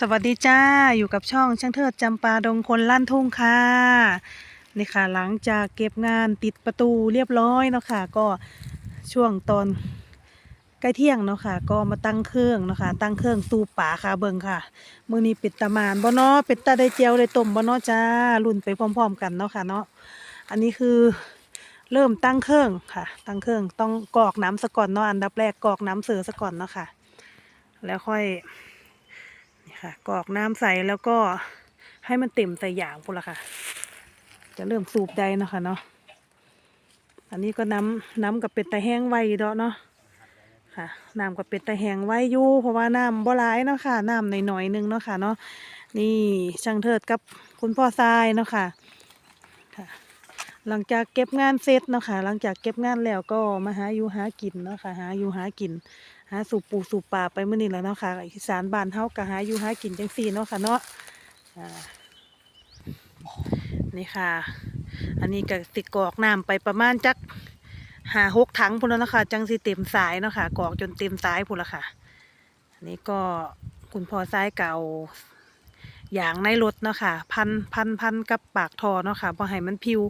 สวัสดีจ้าอยู่กับช่องช่างเทิดจำปาดงคนลั่นทุ่งค่ะนี่ค่ะ หลังจากเก็บงานติดประตูเรียบร้อยเนาะค่ะ ก็ช่วงตอนใกล้เที่ยงเนาะค่ะ ก็มาตั้งเครื่องเนาะค่ะ ตั้งเครื่องสูป่าค่ะเบิงค่ะมือนี้เป็ดตามานบ่เนาะเป็ดตาได้เจียวได้ต้มบ่เนาะจ้ารุ่นไปพร้อม ๆ กันเนาะค่ะเนาะอันนี้คือเริ่มตั้งเครื่องค่ะ ตั้งเครื่องต้องกรอกน้ำซะก่อนเนาะอันดับแรกกรอกน้ำเสือซะก่อนเนาะค่ะ แล้วค่อย ค่ะกรอกน้ำใส่แล้วก็ให้มันเต็มใส่อย่างพุ่นละค่ะ จะเริ่มสูบได้นะคะเนาะอันนี้ก็น้ำน้ำกับเป็ดตะแห้งไว้เดาะเนาะค่ะน้ำกับเป็ดตะแห้งไว้อยู่เพราะว่าน้ำบ่หลายเนาะค่ะน้ำหน่อยๆนึงเนาะค่ะเนาะนี่ช่างเทิดกับคุณพ่อทรายเนาะค่ะค่ะ หลังจากเก็บงานเสร็จเนาะค่ะหลังจากเก็บงานแล้วก็มาหาอยู่หากินเนาะค่ะหาอยู่หากิน หาสูบปูสูบปลาไปเมื้อนี้แล้วเนาะค่ะอีสานบ้านเฮาก็หาอยู่หากินจังซี่เนาะค่ะเนาะนี่ค่ะ อันนี้ก็ติกรอกน้ำไปประมาณจักหาหกถังพุ่นแล้วนะคะจังสิเต็มสายเนาะค่ะกรอกจนเต็มสายพุ่นละค่ะ อันนี้ก็คุณพ่อซ้ายเก่าอย่างในรถเนาะค่ะ พันพันพันกับปากทอเนาะค่ะบ่ให้มันพิว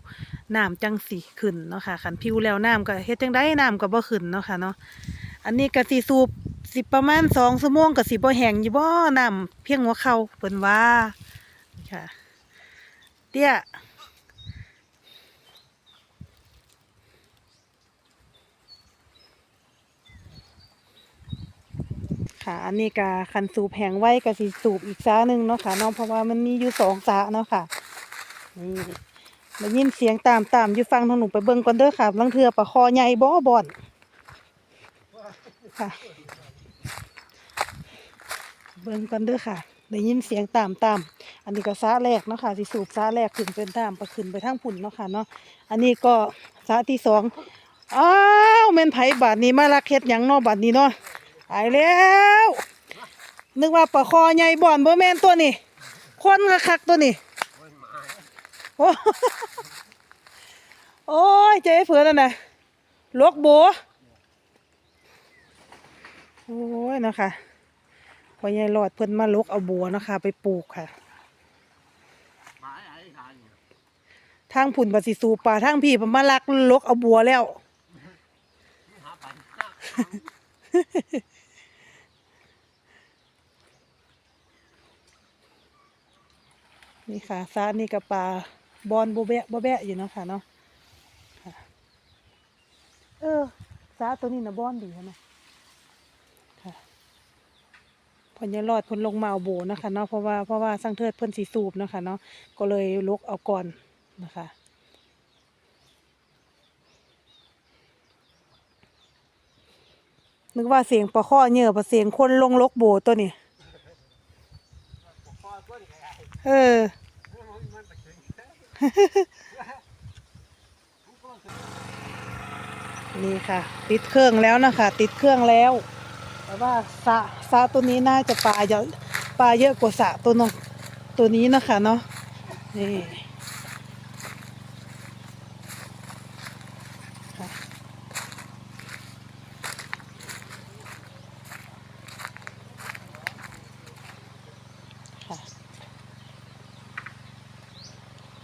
น้ำจังสิขึ้นเนาะค่ะขันพิวแล้วน้ำก็เฮ็ดจังได้น้ำก็บ่ขึ้นเนาะค่ะเนาะ อันนี้ก็สิสูบสิประมาณสองชั่วโมงก็สิบ่แห้งอยู่บ่น้ำเพียงหัวเข่าเพิ่นว่าค่ะ เตี้ยค่ะอันนี้ก็คันสูบแหงไว้ก็สิสูบอีกซาหนึ่งเนาะค่ะเนาะเพราะว่ามันมีอยู่สองซาเนาะค่ะนี่ได้ยินเสียงตามตามอยู่ฟังทางหนูไปเบิ่งก่อนเด้อค่ะลังเทือปลาคอใหญ่บ่บ่อน ค่ะ เบิ่งกันเด้อค่ะ ได้ยินเสียงตามตามอันนี้ก็ซาแรกเนาะค่ะสิสูบซาแรกขึ้นเป็นตามไปขึ้นไปทางพุ่นเนาะค่ะเนาะ อันนี้ก็ซาที่สองอ้าวแม่นไผบาดนี้มาลักเฮ็ดหยังเนาะบาดนี้เนาะตายแล้วนึกว่าปลาคอใหญ่บ่อนบ่แม่นตัวนี้คนกะคักตัวนี้โอ้โอ้ยเจ๊เผื่อนั่นน่ะลวกโบ โอ้ยนะคะพอยายหลอดเพิ่อนมาลกเอาบัวนะคะ ไปปลูกค่ะ ทางผุ่นปฏิสูปลาทางพี่เพิ่นมาลักลกเอาบัวแล้ว นี่ค่ะซานี่กับปลาบอนโบแบะโบแบะอยู่เนาะค่ะเนาะค่ะเออซาตัวนี้นะบอนดีใช่ไหม ค่ะเพนยารอดพ่นลงมาเอาโบนะคะเนาะเพราะว่าเพราะว่าสร้างเทิดเพิ่นสีสูบนะคะเนาะก็เลยลกเอาก่อนนะคะนึกว่าเสียงปลาข้อเหยื่อปลาเสียงคนลงลกโบตัวนี้เออนี่ค่ะ ติดเครื่องแล้วนะคะ ติดเครื่องแล้ว แต่ว่าสะสะตัวนี้น่าจะปลาเยอะปลาเยอะกว่าสะตัวนอะตัวนี้นะคะเนาะนี่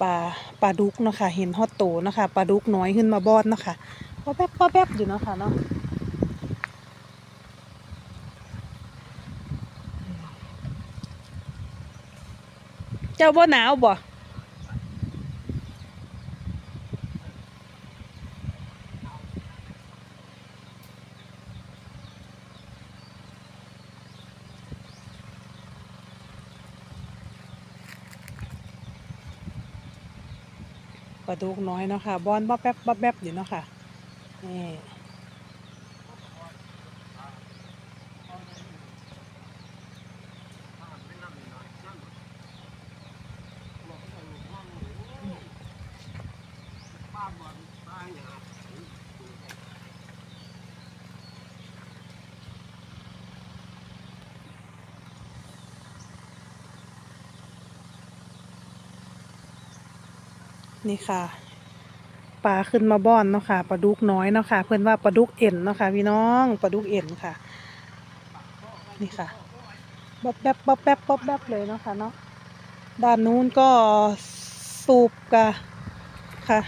ปลาปลาดุกเนาะคะเห็นฮอตโตเนาะคะปลาดุกน้อยขึ้นมาบอดเนาะคะป้าแป๊บป้าแป๊บอยู่เนาะคะเนาะ จ้าบ่หนาวบ่ปลาดุกน้อยเนาะค่ะบอนบ๊อบแป๊บบ๊อบแป๊บอยู่เนาะค่ะนี่ นี่ค่ะปลาขึ้นมาบ้อนเนาะค่ะปลาดุกน้อยเนาะค่ะ เพื่อนว่าปลาดุกเอ็นเนาะค่ะพี่น้องปลาดุกเอ็นค่ะ นี่ค่ะบ๊อบแบ๊บบ๊อบแบ๊บบ๊อบแบ๊บเลยเนาะค่ะเนาะด้านนู้นก็สูบกะค่ะ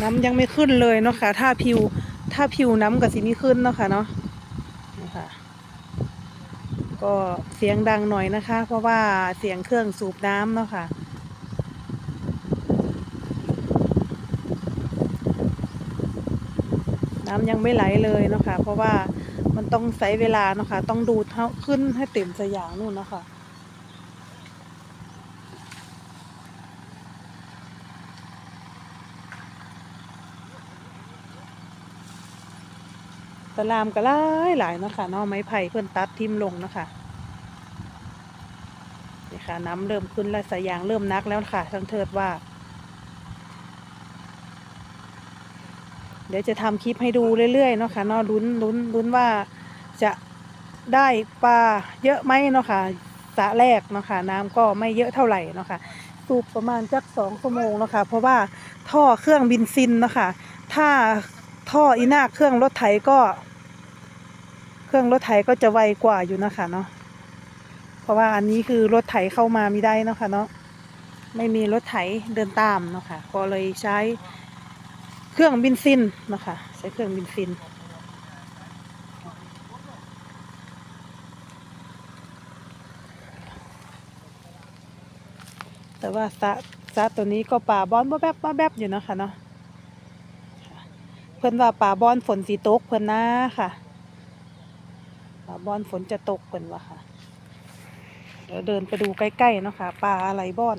น้ำยังไม่ขึ้นเลยเนาะค่ะ ถ้าผิวถ้าผิวน้ำกับสีนี้ขึ้นเนาะค่ะเนาะนี่ค่ะ ก็เสียงดังหน่อยนะคะ เพราะว่าเสียงเครื่องสูบน้ำเนาะค่ะ น้ำยังไม่ไหลเลยเนาะค่ะเพราะว่ามันต้องใช้เวลาเนาะค่ะต้องดูเท่าขึ้นให้เต็มสยางนู่นเนาะค่ะตะลามก็หลายหลายเนาะค่ะนาะไม้ไผ่เพิ่อนตัดทิ่มลงเนาะค่ะนี่ค่ะ น้ำเริ่มขึ้นแล้วสายยางเริ่มนักแล้วค่ะทั้งเทิดว่า เดี๋ยวจะทำคลิปให้ดูเรื่อยๆเนาะค่ะเนาะลุ้นลุ้นลุ้นว่าจะได้ปลาเยอะไหมเนาะค่ะสะแรกเนาะค่ะน้ำก็ไม่เยอะเท่าไหร่เนาะค่ะสูบประมาณจักสองชั่วโมงเนาะค่ะเพราะว่าท่อเครื่องบินซินเนาะค่ะถ้าท่ออีนาเครื่องรถไถก็ เครื่องรถไถก็จะไวกว่าอยู่นะคะเนาะเพราะว่าอันนี้คือรถไถเข้ามาไม่ได้เนาะค่ะเนาะไม่มีรถไถเดินตามเนาะค่ะก็เลยใช้ เครื่องบินซินนะคะใช้เครื่องบินซิน แต่ว่าสระสระตัวนี้ก็ป่าบอนบ่แบบบ่แบบอยู่เนาะค่ะเนาะเพิ่อนว่าป่าบอนฝนสีตกเพิ่อนนะค่ะป่าบอนฝนจะตกเพิ่อนว่าค่ะเดี๋ยวเดินไปดูใกล้ๆเนาะค่ะป่าอะไรบอน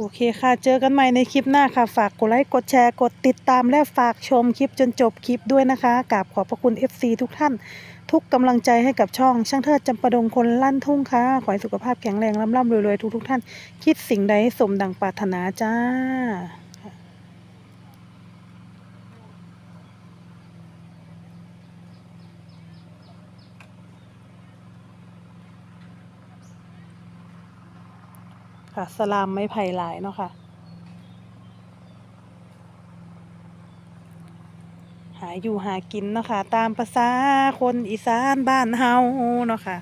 โอเคค่ะ เจอกันใหม่ในคลิปหน้าค่ะ ฝากกดไลค์ กดแชร์ กดติดตามและฝากชมคลิปจนจบคลิปด้วยนะคะกราบขอบพระคุณ FC ทุกท่าน ทุกกำลังใจให้กับช่อง ช่างเทิดจำปาดงคนลั่นทุ่งค่ะ ขอให้สุขภาพแข็งแรงร่ำร่ำรวยๆทุกๆท่าน คิดสิ่งใดให้สมดังปรารถนาจ้า ค่ะ สลามไม้ไผ่หลายเนาะค่ะ หาอยู่หากินเนาะค่ะ ตามภาษาคนอีสานบ้านเฮาเนาะค่ะ